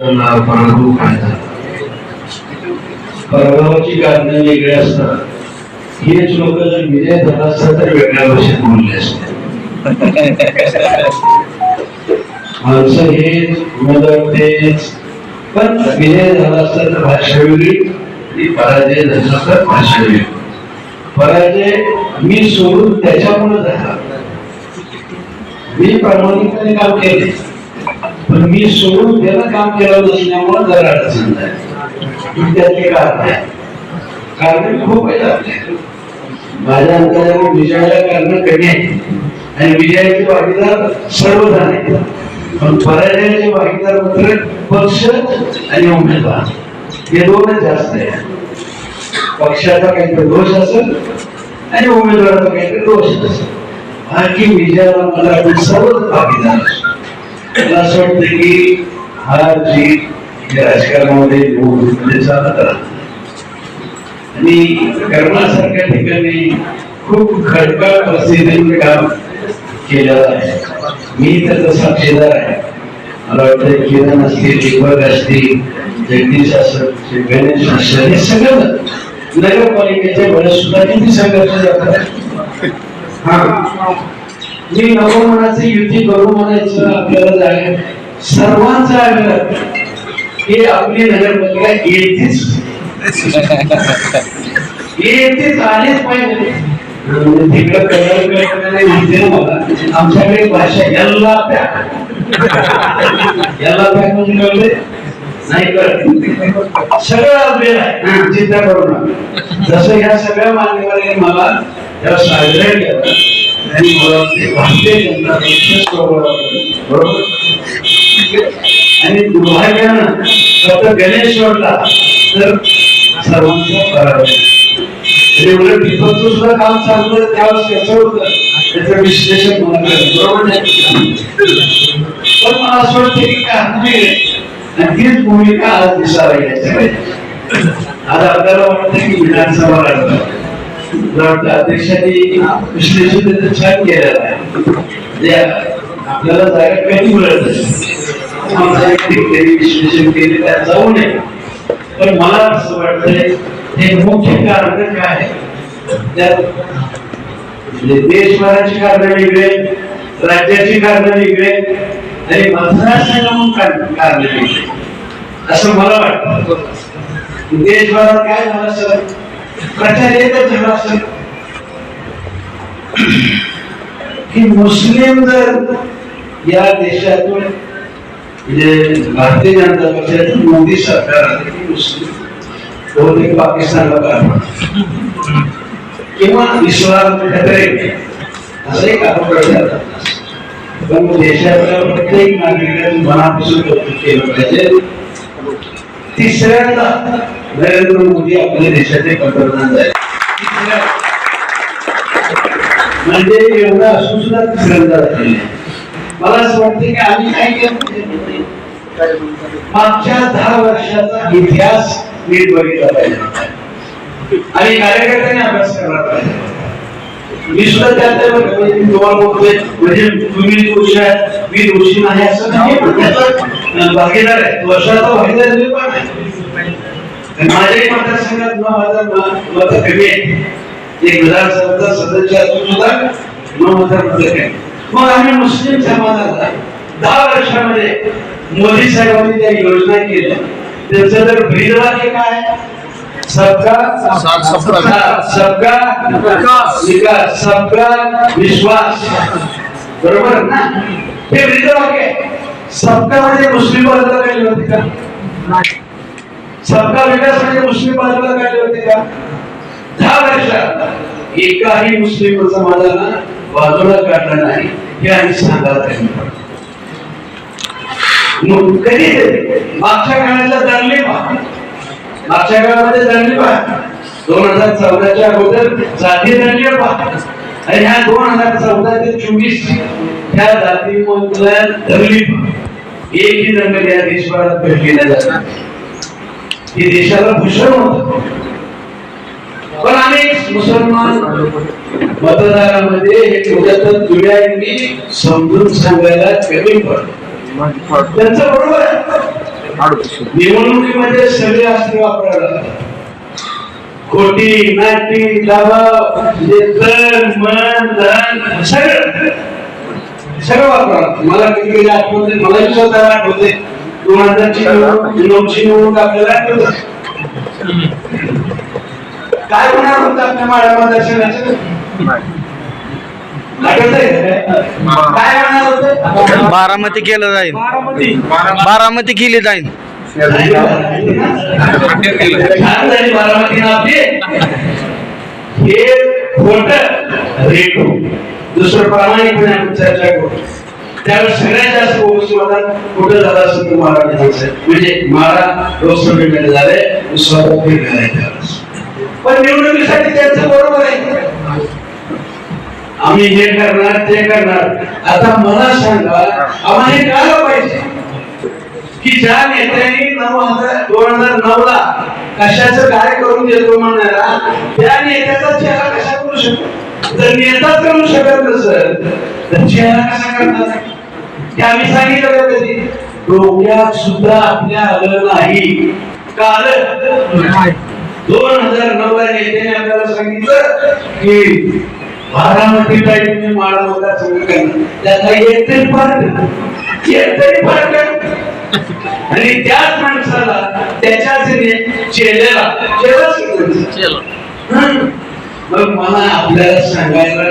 त्यांना पराभव फायदा. पराभवाची कारण वेगळी असतात. हेच लोक जर विजय झाला असता तर वेगळ्या भाषेत बोलले असते. माणसं हेच मदत तेच पण विजय झाला असता तर भाषा वेगळी पराजय झाला तर भाषा वेगळी. पराजय मी सोडून त्याच्यामुळे झाला. मी प्रामाणिकपणे काम केले. पण मी सोडून त्याला काम केलं नसल्यामुळे जरा अडचण झाली. त्याचे कारण आहे कारण खूप आहेत आपल्या माझ्या अंतरावर विजयाला कारण कमी आहे आणि विजयाचे भागीदार सर्वजण आहेत पण पराजयाचे भागीदार मात्र पक्ष आणि उमेदवार. हे दोनच जास्त आहे पक्षाचा काहीतरी दोष असेल आणि उमेदवाराचा काहीतरी दोष असेल. बाकी विजयाला मला आपण सर्वच भागीदार असतो मला असं वाटतं की हा जी राजकारणामध्ये निवडणुकीमध्ये म्हणजे चालत आणि कर्मासारख्या ठिकाणी खूप खडकाळ परिस्थितीमध्ये काम केलेलं आहे. मी त्याचा साक्षीदार आहे. मला वाटतं किरण असतील दीपक असतील जगदीश असेल गणेश असेल हे सगळं नगरपालिकेच्या वेळेस सुद्धा किती संघर्ष जातात. हा. मी नको म्हणायचं युती करू म्हणायचं आपल्याला जागा सर्वांचा आग्रह हे आपली नगरपालिका येतेच. येतेच आलेच पाहिजे. तिकडं मला आमच्याकडे भाषा याला म्हणजे कळले नाही कळत सगळं आपल्याला आहे. चिंता करू नका. जसं ह्या सगळ्या मान्यवरांनी मला त्याला साजरा केला आणि मला भारतीय जनता पक्ष बरोबर आणि दुर्भाग्यानं फक्त गणेश वाटला तर सर्वांचा पराभव. आणि दीपकचं सुद्धा काम चांगलं त्यावेळेस कसं होतं. त्याचं विश्लेषण मला बरोबर नाही पण मला असं वाटतं की काही नक्कीच भूमिका आज दिसायला याच्याकडे आज आपल्याला वाटतं की विधानसभा लढवत वाटतं अध्यक्षांनी विश्लेषण छान केलेलं आहे. आपल्याला जागा कधी मिळत नाही. विश्लेषण केले जाऊ नये. पण मला असं वाटतंय हे मुख्य कारण काय आहे? त्यात म्हणजे देशभराची कारण वेगळे राज्याची कारण वेगळे आणि मतदारसंघामधून कारण कारण वेगळे असं मला वाटतं. देशभरात काय झालं सर? प्रचार येतच झाला असेल. की मुस्लिम जर या देशातून म्हणजे भारतीय जनता पक्षातून मोदी सरकार आले की मुस्लिम बहुतेक पाकिस्तानला पाठवा किंवा इस्लाम खतरे असं एक आपण पण देशातल्या प्रत्येक नागरिकांनी मनापासून कौतुक केलं पाहिजे. तिसऱ्यांदा नरेंद्र मोदी आपल्या देशाचे पंतप्रधान झाले. म्हणजे एवढा असून सुद्धा तिसऱ्यांदा झालेले मला असं वाटतं की आम्ही काय केलं मागच्या दहा वर्षाचा इतिहास नीट बघितला पाहिजे. आणि कार्यकर्त्यांनी अभ्यास करायला पाहिजे. मी सुद्धा त्यात म्हणजे तुम्हाला बोलतोय म्हणजे तुम्ही दोषी आहे मी दोषी नाही असं नाही पण भागीदार आहे. वर्षाचा भागीदार मी पण आहे. माझ्याही मतदारसंघात नऊ हजार मत कमी आहे. एक विधानसभेचा सदस्य असून सुद्धा नऊ हजार मत कमी मग आम्ही मुस्लिम समाजाला दहा वर्षामध्ये मोदी साहेबांनी ज्या योजना केल्या. त्याचं तर ब्रीदवाक्य काय? सबका साथ सबका विकास. सबका विश्वास. बरोबर ना? हे ब्रीदवाक्य आहे. सबका म्हणजे मुस्लिम बाजूला काही होते का? सबका विकास म्हणजे मुस्लिम बाजूला काय होते का? दहा वर्षात एकाही मुस्लिम समाजाला बाजूला काढला नाही. हे आम्ही सांगायला त्यांनी कधी मागच्या काळातला दंगली मागच्या काळामध्ये दंगली पहा दोन हजार चौदाच्या अगोदर जाती दंगली पहा आणि ह्या दोन हजार चौदा ते चोवीस ह्या जातीमधल्या दंगली पहा एकही दंगल या देशभरात घडली नाही. जाणार हे देशाला भूषण होत. पण अनेक मुसलमान मतदारामध्ये हे कुठं जुळ्यांनी समजून सांगायला कमी पडत त्यांचं बरोबर आहे. निवडणुकीमध्ये सगळे अस्त्र वापरायला. खोटी नाटी दबाव म्हणजे तन मन धन सगळं. सगळं वापरा मला कधी कधी आठवते मला स्वतःला आठवते. दोन हजारची निवडणूक नऊची निवडणूक आपल्याला आठवत काय होणार होतं आपल्या माळा मतदारसंघाचं आठवतंय? का? काय होणार होतं? बारामती केलं जाईल. बारामती. बारामती केली जाईल. बारामती हे खोट रेटू दुसरं प्रामाणिकपणे आपण चर्चा करू. त्यावेळेस सगळ्यात जास्त ओबीसी मतदान कुठं झाला असेल महाराज मारा विधानसभा म्हणजे मारा लोकसभेमध्ये झाले स्वतः फिरलेलं आहे त्यावेळेस. पण निवडणुकीसाठी त्यांचं बरोबर आहे. आम्ही हे करणार ते करणार. आता मला सांगा आम्हाला हे कळायला पाहिजे की ज्या नेत्यांनी नऊ हजार दोन हजार नऊ ला कशाचं काय करून देतो म्हणणारा त्या नेत्याचा चेहरा कसा करू शकतो? जर नेताच करू शकत नसेल तर चेहरा कसा करणार? ते आम्ही सांगितलं कधी? डोक्यात सुद्धा आपल्या आलं नाही. का आलं दोन हजार नऊ ला नेत्याने आपल्याला सांगितलं की बारामतीला तुम्ही माळा मतदारसंघ करणार त्याचा एक तरी फरक. एक तरी फरक. आणि त्याच माणसाला त्याच्याच चेलेला चेला हं? मग मला आपल्याला सांगायला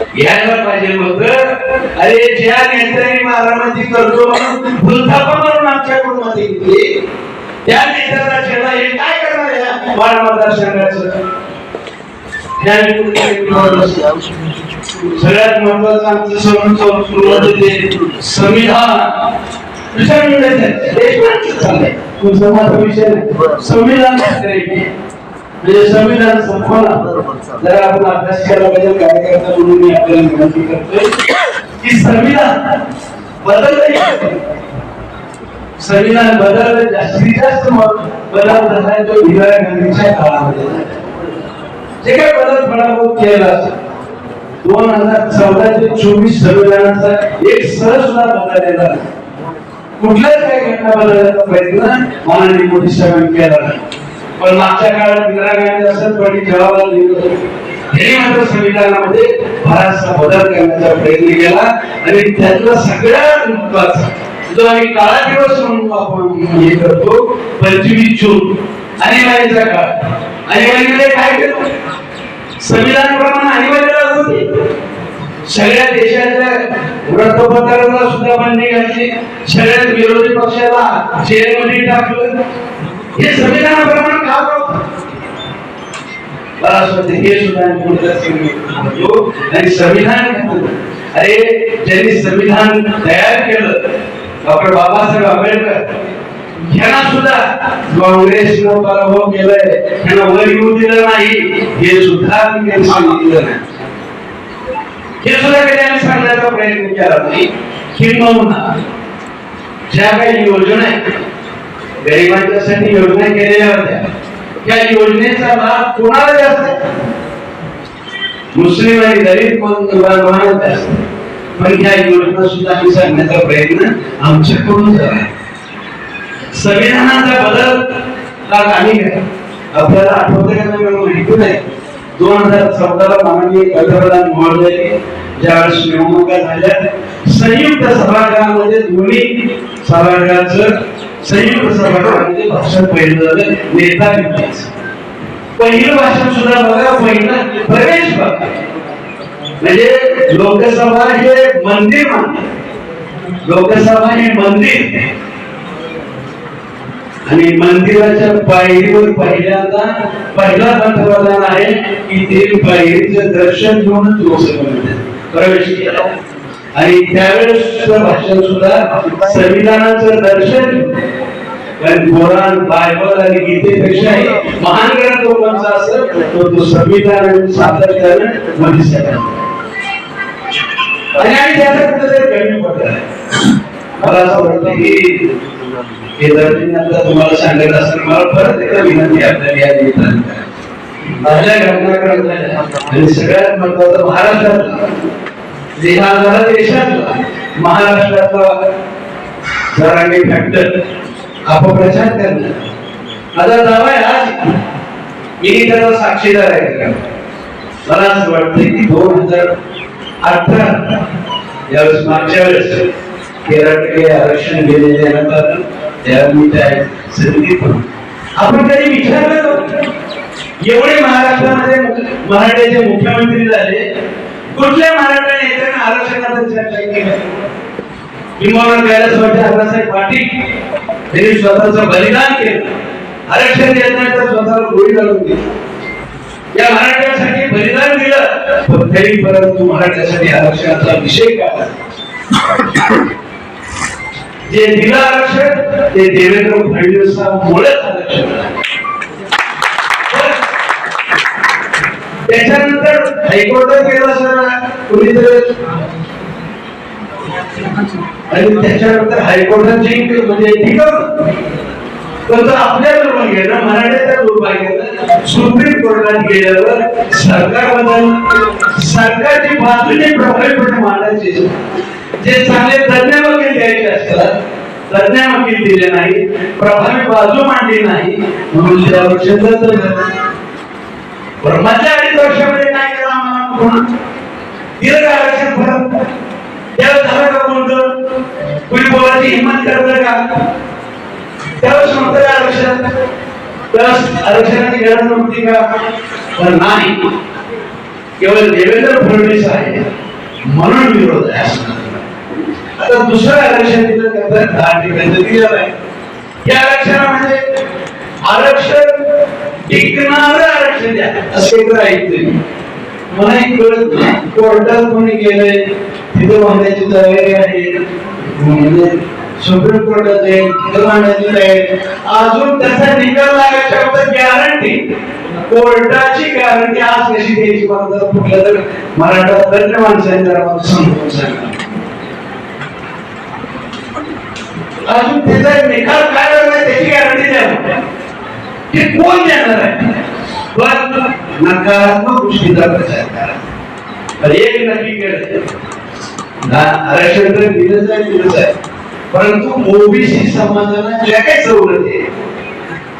घ्यायला पाहिजे मग अरे ज्या नेत्याने बारामती करतो म्हणून भूलथापा म्हणून आमच्याकडून मते येते. त्या नेत्याचा चेला हे काय करणार या बाळ मतदारसंघाचं? सगळ्यात महत्वाचं आमचं संविधान. विचार विषय संविधान म्हणजे संविधान संपवला. जर आपण अभ्यास केला पाहिजे कार्यकर्ता म्हणून मी आपल्याला विनंती करतोय की संविधान बदललं संविधान बदल जास्तीत जास्त बदल झालाय तो इंदिरा गांधीच्या काळामध्ये. जे काय बदल फळाफळ केला असेल दोन हजार चौदा ते चोवीस संविधानाचा एक सर सुद्धा बदललेला कुठल्याच काही घटना बदलण्याचा प्रयत्न माननीय मोदी साहेबांनी केला नाही. पण मागच्या काळात इंदिरा गांधी असेल पंडित जवाहरलाल नेहरू हे मात्र संविधानामध्ये बराचसा बदल करण्याचा प्रयत्न केला आणि त्यातला सगळ्यात महत्त्वाचा जो आम्ही काळा दिवस म्हणून आपण हे करतो पंचवीस जून आणीबाणीचा काळ. आणीबाणीमध्ये काय केलं? संविधानाप्रमाणे आणीबाणी लागू होती. सगळ्या देशाच्या वृत्तपत्राला सुद्धा मान्य घातली सगळ्या विरोधी पक्षाला जेलमध्ये टाकलं. वाटतं हे सुद्धा आम्ही कुठेतरी सांगितलं. आणि संविधान अरे ज्यांनी संविधान तयार केलं डॉक्टर बाबासाहेब आंबेडकर ह्यांना सुद्धा काँग्रेसनं पराभव केलाय ह्यांना वर येऊ दिलं नाही हे सुद्धा त्यांनी सांगितलं नाही हे सुद्धा कधी आम्ही सांगण्याचा प्रयत्न केला नाही किंबहुना ज्या काही योजना आहेत, गरिबांच्यासाठी योजना केलेल्या होत्या. त्या योजनेचा लाभ कोणाला जास्त मुस्लिम आणि गरीब बांधवांना जास्त पण त्या योजना सुद्धा आम्ही सांगण्याचा प्रयत्न आमच्याकडून झाला. संविधानाचा बदल का आम्ही आपल्याला आठवतं का नाही माहिती नाही. दोन हजार चौदाला माननीय पंतप्रधान महोदय ज्यावेळेस निवडणुका झाल्या संयुक्त सभागृहामध्ये दोन्ही सभागृहाचं संयुक्त सभागृहामध्ये भाषण पहिलं झालं नेता पहिलं भाषण सुद्धा बघा पहिलं प्रवेश बघा. म्हणजे लोकसभा हे मंदिर मानते लोकसभा हे मंदिर. आणि मंदिराच्या पायरीवर पहिल्यांदा पहिला पंतप्रधान आहे की ते पायरीचं दर्शन घेऊनच लोकसभा प्रवेश केला. आणि त्यावेळेस भाषण सुद्धा संविधानाचं दर्शन घेऊन. कारण कोरान बायबल आणि गीतेपेक्षाही महान ग्रंथ कोणाचा असेल तर तो संविधान आणि सातत्यानं मध्ये आणि आम्ही त्याचा कमी मला असं वाटतं की हे आता तुम्हाला सांगत असेल मला परत एकदा विनंती आपल्याला या माझ्या घटनाक्रम आणि सगळ्यात महत्वाचं महाराष्ट्रातला जे हा देशातला महाराष्ट्रातला फॅक्टर अपप्रचार करणार आता दावा आहे आज मी त्याचा साक्षीदार आहे का? मला असं वाटतं की दोन हजार अठरा यावेळेस मागच्या वेळेस तेरा टक्के आरक्षण गेलेले त्यावेळी त्या समितीत आपण कधी विचारलं नव्हतं. एवढे महाराष्ट्रामध्ये मुख- मराठ्याचे मुख्यमंत्री झाले. कुठल्या मराठा नेत्याने आरक्षणाचा चर्चा केली? किंवा कैलासवासी अण्णासाहेब पाटील त्यांनी स्वतःचं बलिदान केलं. आरक्षण देताना तर स्वतःला गोळी घालून दिली. या मराठ्यासाठी बलिदान दिलं पण तरी परंतु मराठ्यासाठी आरक्षणाचा विषय काय? जे दिलं आरक्षण ते देवेंद्र फडणवीसांमुळेच आरक्षण त्याच्यानंतर हायकोर्टात गेला सर कुणीतरी आणि त्याच्यानंतर हायकोर्टात जिंक म्हणजे टिकवलं पण जर आपल्या दुर्भाग्यानं मराठ्याच्या दुर्भाग्यानं सुप्रीम कोर्टात गेल्यावर सरकार बदल सरकारची बाजूने प्रभावीपणे मांडायची. जे चांगले तज्ञ वकील द्यायचे असतात तज्ञ वकील दिले नाही प्रभावी बाजू मांडली नाही म्हणून त्या वर्षात पण अडीच वर्षामध्ये कुणी हिंमत करतं का त्यावेळेस नव्हतं का आरक्षण त्यावेळेस गरज नव्हती का पण नाही केवळ देवेंद्र फडणवीस आहे म्हणून विरोध आहे. आता दुसरं आरक्षण दिलं का तर दहा ठिकाणी दिलं नाही या आरक्षणामध्ये आरक्षण टिकणारं आरक्षण द्या। असं एकदा ऐकतोय मलाही कळत नाही कोर्टात कोणी गेलंय तिथे मांडायची तयारी आहे म्हणजे सुप्रीम कोर्टात आहे तिथे मांडायची अजून त्याचा निकाल लागायच्या गॅरंटी कोर्टाची गॅरंटी आज कशी द्यायची मला जर कुठल्या तर मराठा तज्ञ माणसाने जरा मला समजून सांगा. अजून त्याचा निकाल काय लागलाय त्याची गॅरंटी द्या. हे कोण देणार आहे? पण नकारात्मक गोष्टीचा प्रचार करा एक नक्की केलं आरक्षण तर दिलंच आहे दिलंच आहे. परंतु ओबीसी समाजाला ज्या काही सवलती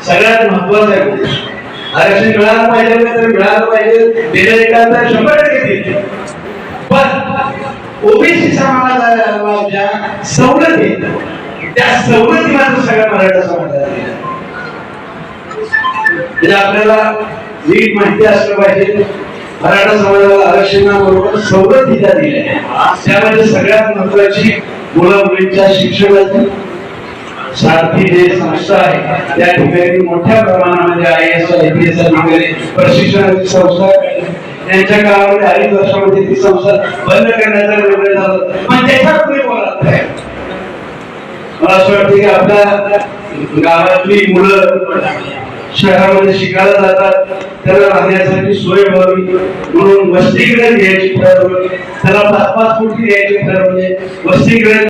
सगळ्यात महत्वाचं आहे म्हणजे, आरक्षण मिळालं पाहिजे का तर मिळालं पाहिजे. दिलं एखादा शंभर टक्के दिले पण ओबीसी समाजाला ज्या सवलती त्या सवलती माझं सगळ्या मराठा समाजाला दिल्या. म्हणजे आपल्याला नीट माहिती असलं पाहिजे. मराठा समाजाला आरक्षणाबरोबर सवलती ज्या दिल्या. आहेत, त्यामध्ये सगळ्यात महत्वाची मुलं मुलींच्या शिक्षणाची सारथी जे संस्था आहे त्या ठिकाणी मोठ्या प्रमाणामध्ये I S I P S वगैरे प्रशिक्षणाची संस्था त्यांच्या काळामध्ये अडीच वर्षामध्ये ती संस्था बंद करण्याचा निर्णय झाला. पण त्याच्यात कोणी बोलत नाही मला असं वाटतं की आपल्या गावातली मुलं शहरामध्ये शिकायला जातात. त्याला राहण्यासाठी सोय व्हावी म्हणून वसतिगृह घ्यायची ठरवली. त्याला पाच पाच कोटी द्यायची ठरवले. वसतिगृह